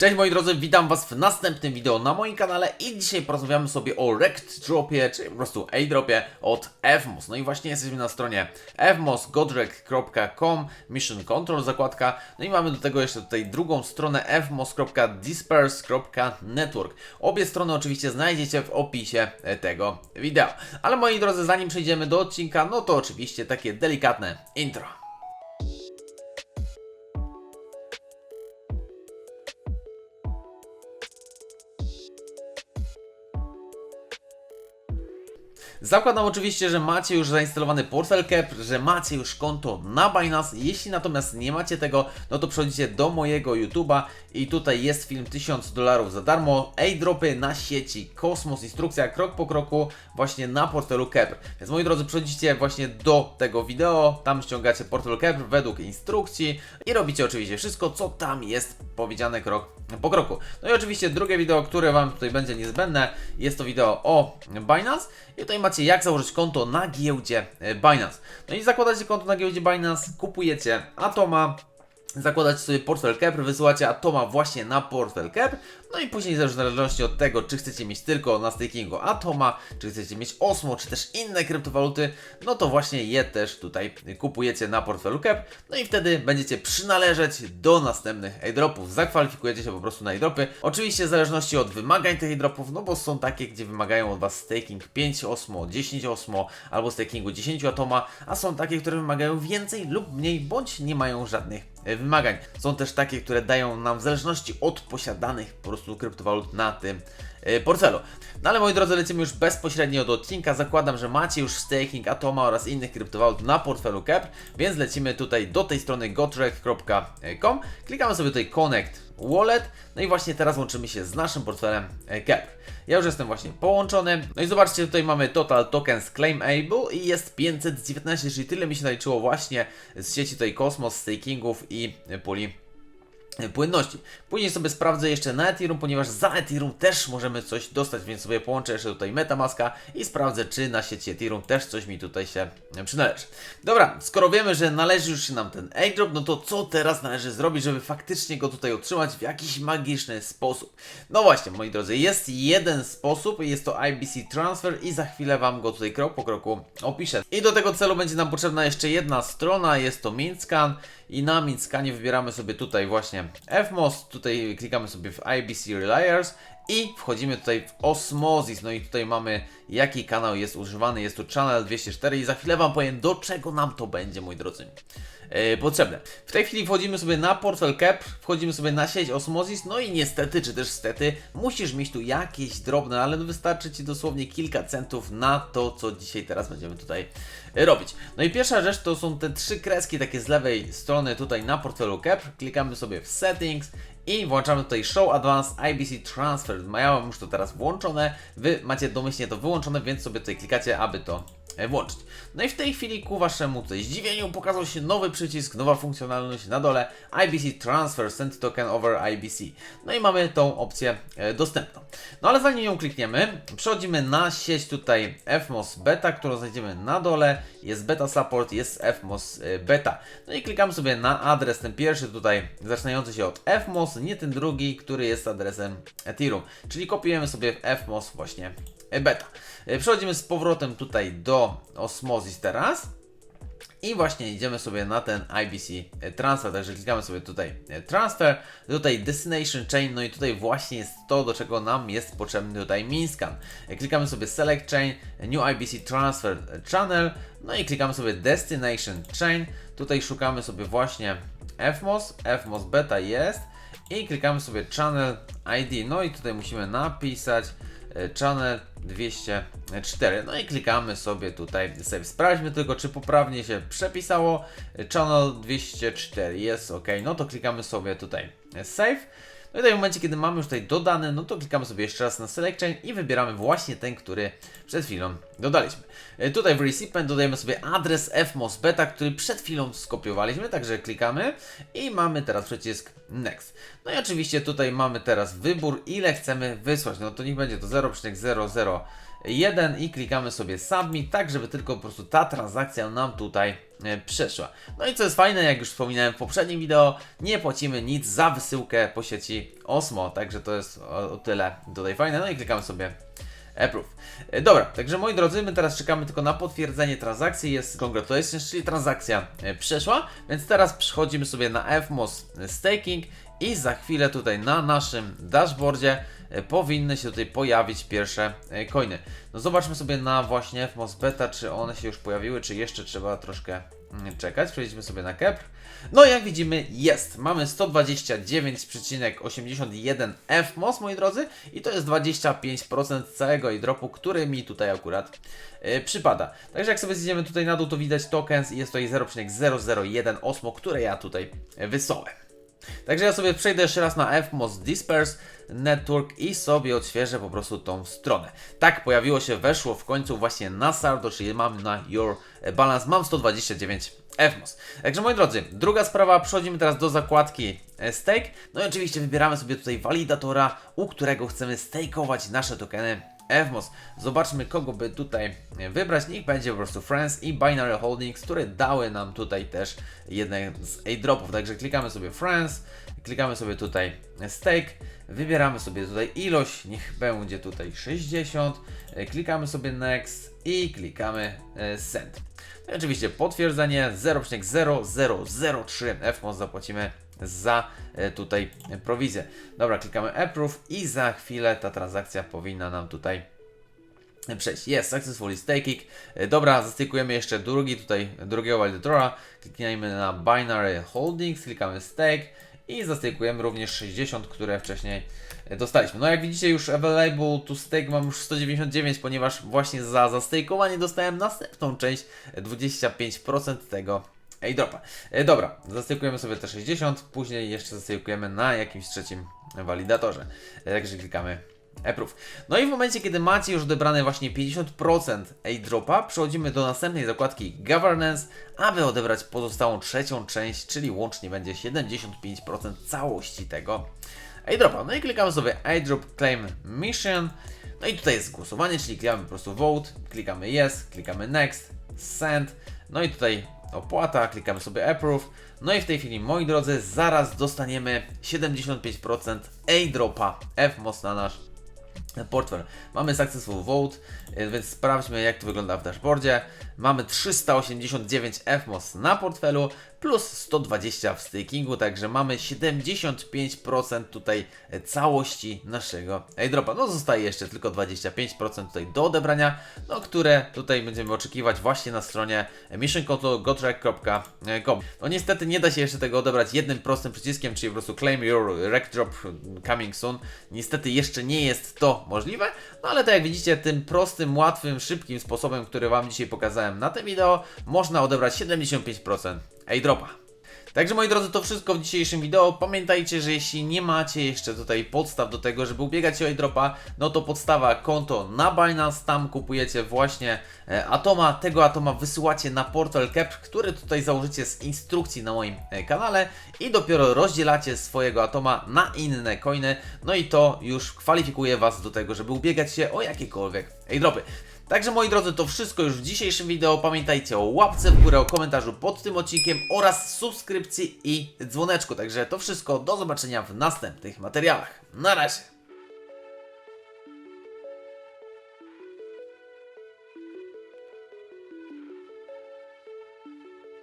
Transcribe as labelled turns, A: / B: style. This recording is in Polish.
A: Cześć moi drodzy, witam was w następnym wideo na moim kanale i dzisiaj porozmawiamy sobie o Rect Dropie, czy po prostu A-Dropie od FMOS. No i właśnie jesteśmy na stronie fmosgodrect.com, Mission Control zakładka, no i mamy do tego jeszcze tutaj drugą stronę fmos.disperse.network. Obie strony oczywiście znajdziecie w opisie tego wideo. Ale moi drodzy, zanim przejdziemy do odcinka, no to oczywiście takie delikatne intro. Zakładam oczywiście, że macie już zainstalowany portal Cap, że macie już konto na Binance. Jeśli natomiast nie macie tego, no to przechodzicie do mojego YouTube'a i tutaj jest film 1000 dolarów za darmo. Airdropy na sieci Kosmos, instrukcja krok po kroku właśnie na portalu Cap. Więc moi drodzy, przechodzicie właśnie do tego wideo, tam ściągacie portal Cap według instrukcji i robicie oczywiście wszystko, co tam jest powiedziane krok po kroku. No i oczywiście drugie wideo, które Wam tutaj będzie niezbędne, jest to wideo o Binance. I tutaj macie jak założyć konto na giełdzie e, Binance. No i zakładacie konto na giełdzie Binance, kupujecie Atoma, zakładacie sobie portfel Cap, wysyłacie Atoma właśnie na portfel Cap, no i później w zależności od tego, czy chcecie mieć tylko na stakingu Atoma, czy chcecie mieć Osmo, czy też inne kryptowaluty, no to właśnie je też tutaj kupujecie na portfelu Cap, no i wtedy będziecie przynależeć do następnych airdropów. Zakwalifikujecie się po prostu na airdropy. Oczywiście w zależności od wymagań tych airdropów, no bo są takie, gdzie wymagają od Was staking 5 Osmo, 10 Osmo, albo stakingu 10 Atoma, a są takie, które wymagają więcej lub mniej, bądź nie mają żadnych wymagań. Są też takie, które dają nam w zależności od posiadanych po prostu kryptowalut na tym e, portfelu. No ale moi drodzy, lecimy już bezpośrednio do odcinka. Zakładam, że macie już staking Atoma oraz innych kryptowalut na portfelu Cap, więc lecimy tutaj do tej strony gotrek.com. Klikamy sobie tutaj Connect Wallet. No i właśnie teraz łączymy się z naszym portfelem e, Cap. Ja już jestem właśnie połączony. No i zobaczcie, tutaj mamy Total Tokens Claimable i jest 519, czyli tyle mi się naliczyło właśnie z sieci tutaj Cosmos, stakingów i puli płynności. Później sobie sprawdzę jeszcze na Ethereum, ponieważ za Ethereum też możemy coś dostać, więc sobie połączę jeszcze tutaj Metamaska i sprawdzę, czy na sieci Ethereum też coś mi tutaj się przynależy. Dobra, skoro wiemy, że należy już się nam ten airdrop, no to co teraz należy zrobić, żeby faktycznie go tutaj otrzymać w jakiś magiczny sposób? No właśnie, moi drodzy, jest jeden sposób, jest to IBC Transfer i za chwilę Wam go tutaj krok po kroku opiszę. I do tego celu będzie nam potrzebna jeszcze jedna strona, jest to Mintscan i na Mintscanie wybieramy sobie tutaj właśnie FMOS, tutaj klikamy sobie w IBC Reliers i wchodzimy tutaj w Osmosis, no i tutaj mamy jaki kanał jest używany, jest to Channel 204 i za chwilę Wam powiem do czego nam to będzie, moi drodzy, yy, potrzebne. W tej chwili wchodzimy sobie na portfel Cap, wchodzimy sobie na sieć Osmosis, no i niestety, czy też stety, musisz mieć tu jakieś drobne, ale no wystarczy Ci dosłownie kilka centów na to, co dzisiaj teraz będziemy tutaj robić. No i pierwsza rzecz to są te trzy kreski takie z lewej strony tutaj na portfelu Cap, klikamy sobie w Settings i włączamy tutaj Show Advanced IBC Transfer. Ja mam już to teraz włączone, Wy macie domyślnie to wyłączone, więc sobie tutaj klikacie, aby to włączyć. No i w tej chwili ku waszemu tutaj zdziwieniu pokazał się nowy przycisk, nowa funkcjonalność na dole IBC Transfer Send Token over IBC. No i mamy tą opcję e, dostępną. No ale zanim ją klikniemy, przechodzimy na sieć tutaj FMOS Beta, którą znajdziemy na dole. Jest Beta Support, jest FMOS e, Beta. No i klikamy sobie na adres, ten pierwszy tutaj zaczynający się od FMOS, nie ten drugi, który jest adresem Ethereum. Czyli kopiujemy sobie FMOS właśnie beta. E, Przechodzimy z powrotem tutaj do Osmosis teraz. I właśnie idziemy sobie na ten IBC transfer, także klikamy sobie tutaj e, transfer, tutaj destination chain, no i tutaj właśnie jest to, do czego nam jest potrzebny tutaj Minscan. E, Klikamy sobie select chain, new IBC transfer channel, no i klikamy sobie destination chain, tutaj szukamy sobie właśnie FMOS, FMOS beta jest. I klikamy sobie channel ID, no i tutaj musimy napisać e, channel 204. No i klikamy sobie tutaj save. Sprawdźmy tylko, czy poprawnie się przepisało. Channel 204 jest ok. No to klikamy sobie tutaj save. No i w momencie, kiedy mamy już tutaj dodane, no to klikamy sobie jeszcze raz na Select Chain i wybieramy właśnie ten, który przed chwilą dodaliśmy. E, Tutaj w Recipient dodajemy sobie adres FMOS Beta, który przed chwilą skopiowaliśmy, także klikamy i mamy teraz przycisk Next. No i oczywiście tutaj mamy teraz wybór, ile chcemy wysłać. No to niech będzie to 0,00 1 i klikamy sobie submit, tak żeby tylko po prostu ta transakcja nam tutaj e, przeszła. No i co jest fajne, jak już wspominałem w poprzednim wideo, nie płacimy nic za wysyłkę po sieci Osmo, także to jest o, o tyle tutaj fajne. No i klikamy sobie Approve. E, Dobra, także moi drodzy, my teraz czekamy tylko na potwierdzenie transakcji. Jest congratulations, czyli transakcja e, przeszła, więc teraz przechodzimy sobie na FMOS Staking i za chwilę tutaj na naszym dashboardzie powinny się tutaj pojawić pierwsze e, coiny. No zobaczmy sobie na właśnie FMOS Beta, czy one się już pojawiły, czy jeszcze trzeba troszkę mm, czekać. Przejdźmy sobie na Kepr. No jak widzimy jest, mamy 129,81 FMOS moi drodzy i to jest 25% całego airdropu, który mi tutaj akurat e, przypada. Także jak sobie zjedziemy tutaj na dół to widać tokens i jest tutaj 0,001 osmo, które ja tutaj e, wysłałem. Także ja sobie przejdę jeszcze raz na FMOS Disperse Network i sobie odświeżę po prostu tą stronę. Tak, pojawiło się, weszło w końcu właśnie na saldo, czyli mam na Your Balance, mam 129 FMOS. Także moi drodzy, druga sprawa, przechodzimy teraz do zakładki e, Stake. No i oczywiście wybieramy sobie tutaj walidatora, u którego chcemy stakeować nasze tokeny FMOS. Zobaczmy, kogo by tutaj wybrać. Niech będzie po prostu Friends i Binary Holdings, które dały nam tutaj też jeden z airdropów. Także klikamy sobie Friends, klikamy sobie tutaj Stake, wybieramy sobie tutaj ilość, niech będzie tutaj 60, e, klikamy sobie Next i klikamy e, Send. No i oczywiście potwierdzenie 0,0003 FMOS zapłacimy za e, tutaj e, prowizję. Dobra, klikamy Approve i za chwilę ta transakcja powinna nam tutaj przejść. Jest, successfully staking. E, Dobra, zastykujemy jeszcze drugi tutaj, drugiego validatora. Kliknijmy na Binary Holdings, klikamy stake i zastykujemy również 60, które wcześniej e, dostaliśmy. No jak widzicie już available to stake mam już 199, ponieważ właśnie za zastejkowanie dostałem następną część, e, 25% tego airdropa. E, dobra, zastykujemy sobie te 60, później jeszcze zastykujemy na jakimś trzecim walidatorze. E, Także klikamy Approve. No i w momencie, kiedy macie już odebrane właśnie 50% airdropa, przechodzimy do następnej zakładki Governance, aby odebrać pozostałą trzecią część, czyli łącznie będzie 75% całości tego airdropa. No i klikamy sobie airdrop claim mission. No i tutaj jest głosowanie, czyli klikamy po prostu vote, klikamy yes, klikamy next, send. No i tutaj opłata, klikamy sobie approve. No i w tej chwili, moi drodzy, zaraz dostaniemy 75% airdropa FMOS na nasz portfel. Mamy successful vote, y, więc sprawdźmy jak to wygląda w dashboardzie. Mamy 389 FMOS na portfelu plus 120 w stakingu, także mamy 75% tutaj całości naszego airdropa. No zostaje jeszcze tylko 25% tutaj do odebrania, no które tutaj będziemy oczekiwać właśnie na stronie missionconto.gotrack.com. No niestety nie da się jeszcze tego odebrać jednym prostym przyciskiem, czyli po prostu claim your rec drop coming soon. Niestety jeszcze nie jest to możliwe, no ale tak jak widzicie, tym prostym, łatwym, szybkim sposobem, który Wam dzisiaj pokazałem na tym wideo, można odebrać 75% airdropa. Także moi drodzy, to wszystko w dzisiejszym wideo. Pamiętajcie, że jeśli nie macie jeszcze tutaj podstaw do tego, żeby ubiegać się o airdropa, no to podstawa konto na Binance, tam kupujecie właśnie e, Atoma, tego Atoma wysyłacie na portal Kepr, który tutaj założycie z instrukcji na moim e, kanale i dopiero rozdzielacie swojego Atoma na inne coiny, no i to już kwalifikuje Was do tego, żeby ubiegać się o jakiekolwiek airdropy. Także moi drodzy, to wszystko już w dzisiejszym wideo. Pamiętajcie o łapce w górę, o komentarzu pod tym odcinkiem oraz subskrypcji i dzwoneczku. Także to wszystko, do zobaczenia w następnych materiałach. Na razie!